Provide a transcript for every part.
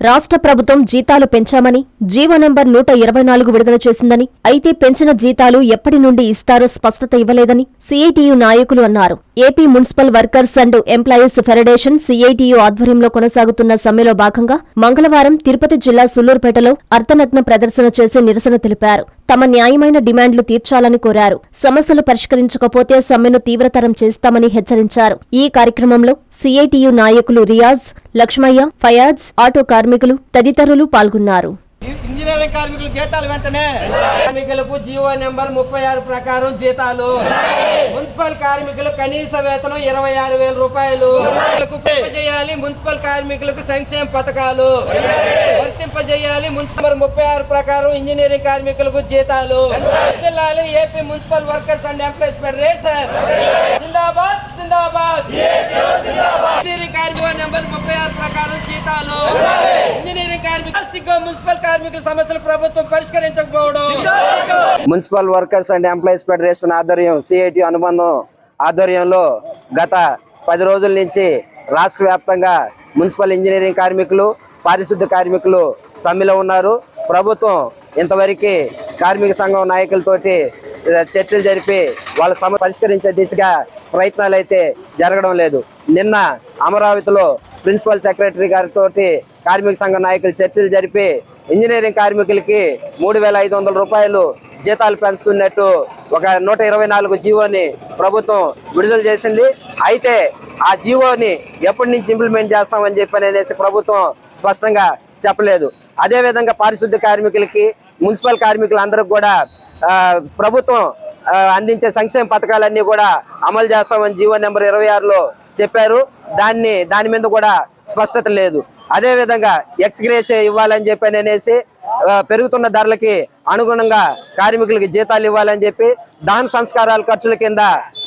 రాష్ట్ర ప్రభుత్వం జీతాలు పెంచామని జీవో నంబర్ నూట ఇరవై నాలుగు విడుదల చేసిందని అయితే పెంచిన జీతాలు ఎప్పటి నుండి ఇస్తారో స్పష్టత ఇవ్వలేదని సీఐటియు నాయకులు అన్నారు. AP municipal workers and employees federation CITU ఆధ్వర్యంలో కొనసాగుతున్న సమ్మెలో భాగంగా మంగళవారం తిరుపతి జిల్లా సుల్లూరుపేటలో అర్ధనగ్న ప్రదర్శన చేసి నిరసన తెలిపారు. తమ న్యాయమైన డిమాండ్లు తీర్చాలని కోరారు. సమస్యలు పరిష్కరించకపోతే సమ్మెను తీవ్రతరం చేస్తామని హెచ్చరించారు. ఈ కార్యక్రమంలో సిఐటియు నాయకులు రియాజ్ లక్ష్మయ్య ఫయాజ్ ఆటో కార్మికులు తదితరులు పాల్గొన్నారు. ఇంజనీరింగ్ కార్మికుల జీతాలు వెంటనే. కార్మికులకు జీవో నెంబర్ ముప్పై ఆరు ప్రకారం జీతాలు. మున్సిపల్ కార్మికులు కనీస వేతనం ఇరవై ఆరు వేల రూపాయలు. వర్తింపజేయాలి మున్సిపల్ కార్మికులకు సంక్షేమ పథకాలు. వర్తింపజేయాలి మున్సిపల్ ముప్పై ఆరు ప్రకారం ఇంజనీరింగ్ కార్మికులకు జీతాలు. జిల్లాలు AP municipal workers and employees federation. ప్రకారం జీతాలు. ఇంజనీరింగ్ కార్మికులు మున్సిపల్ కార్మికుల సమస్యలు ప్రభుత్వం పరిష్కరించకపోవడం. Municipal workers and employees federation ఆధ్వర్యం సిఐటి అనుబంధం ఆధ్వర్యంలో గత పది రోజుల నుంచి రాష్ట్ర వ్యాప్తంగా మున్సిపల్ ఇంజనీరింగ్ కార్మికులు పారిశుద్ధ కార్మికులు సమ్మెలో ఉన్నారు. ప్రభుత్వం ఇంతవరకు కార్మిక సంఘం నాయకులతోటి చర్చలు జరిపి వాళ్ళ సమ పరిష్కరించే దిశగా ప్రయత్నాలు అయితే జరగడం లేదు. నిన్న అమరావతిలో ప్రిన్సిపల్ సెక్రటరీ గారితో కార్మిక సంఘ నాయకులు చర్చలు జరిపి ఇంజనీరింగ్ కార్మికులకి మూడు వేల ఐదు వందల రూపాయలు జీతాలు పెంచుతున్నట్టు ఒక నూట ఇరవై నాలుగు జీవోని ప్రభుత్వం విడుదల చేసింది. అయితే ఆ జీవోని ఎప్పటి నుంచి ఇంప్లిమెంట్ చేస్తామని చెప్పి అనేసి ప్రభుత్వం స్పష్టంగా చెప్పలేదు. అదేవిధంగా పారిశుద్ధ కార్మికులకి మున్సిపల్ కార్మికులందరికి కూడా ప్రభుత్వం అందించే సంక్షేమ పథకాలన్నీ కూడా అమలు చేస్తామని జీవో నెంబర్ ఇరవై ఆరులో చెప్పారు. దాన్ని దాని మీద కూడా స్పష్టత లేదు. అదే విధంగా ఇవ్వాలని చెప్పి అనేసి పెరుగుతున్న ధరలకి అనుగుణంగా కార్మికులకి జీతాలు ఇవ్వాలని చెప్పి దాని సంస్కారాల ఖర్చుల కింద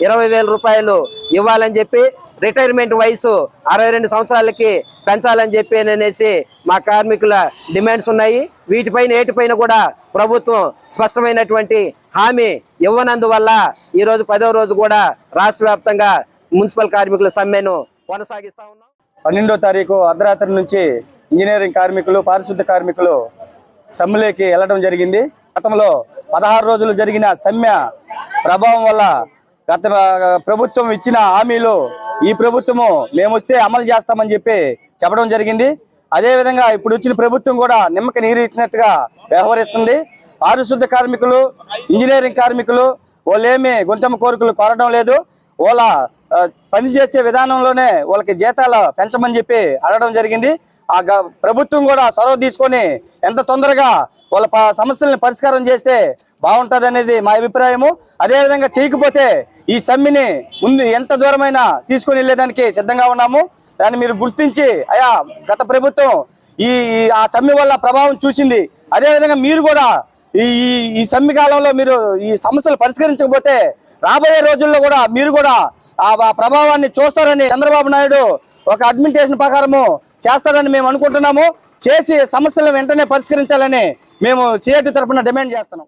ఇరవై వేల రూపాయలు ఇవ్వాలని చెప్పి రిటైర్మెంట్ వయసు అరవై రెండు సంవత్సరాలకి పెంచాలని చెప్పి అనేసి మా కార్మికుల డిమాండ్స్ ఉన్నాయి. వీటిపైన ఏటిపైన కూడా ప్రభుత్వం స్పష్టమైనటువంటి హామీ ఇవ్వనందువల్ల ఈరోజు రోజు పదో రోజు కూడా రాష్ట్ర వ్యాప్తంగా మున్సిపల్ కార్మికుల సమ్మెను కొనసాగిస్తా ఉన్నాం. పన్నెండో తారీఖు అర్ధరాత్రి నుంచి ఇంజనీరింగ్ కార్మికులు పారిశుద్ధ కార్మికులు సమ్మెలోకి వెళ్ళడం జరిగింది. గతంలో పదహారు రోజులు జరిగిన సమ్మె ప్రభావం వల్ల గత ప్రభుత్వం ఇచ్చిన హామీలు ఈ ప్రభుత్వము మేము వస్తే అమలు చేస్తామని చెప్పి చెప్పడం జరిగింది. అదేవిధంగా ఇప్పుడు వచ్చిన ప్రభుత్వం కూడా నిమ్మక ఇచ్చినట్టుగా వ్యవహరిస్తుంది. పారిశుద్ధ కార్మికులు ఇంజనీరింగ్ కార్మికులు వాళ్ళేమి గుంటమ్మ కోరికలు కోరడం లేదు. వాళ్ళ పనిచేసే విధానంలోనే వాళ్ళకి జీతాలు పెంచమని చెప్పి అడగడం జరిగింది. ఆ గ- ప్రభుత్వం కూడా చొరవ తీసుకొని ఎంత తొందరగా వాళ్ళ సమస్యలను పరిష్కారం చేస్తే బాగుంటుంది అనేది మా అభిప్రాయము. అదేవిధంగా చేయకపోతే ఈ సమ్మిని ముందు ఎంత దూరమైనా తీసుకొని వెళ్ళేదానికి సిద్ధంగా ఉన్నాము. దాన్ని మీరు గుర్తించి అయా గత ప్రభుత్వం ఈ ఆ సమ్మె వల్ల ప్రభావం చూసింది. అదేవిధంగా మీరు కూడా ఈ ఈ- సమ్మె కాలంలో మీరు ఈ సమస్యలు పరిష్కరించకపోతే రాబోయే రోజుల్లో కూడా మీరు కూడా ఆ ప్రభావాన్ని చూస్తారని చంద్రబాబు నాయుడు ఒక అడ్మినిస్ట్రేషన్ ప్రకారము చేస్తారని మేము అనుకుంటున్నాము. చేసి సమస్యలను వెంటనే పరిష్కరించాలని మేము సిఐటి తరఫున డిమాండ్ చేస్తున్నాం.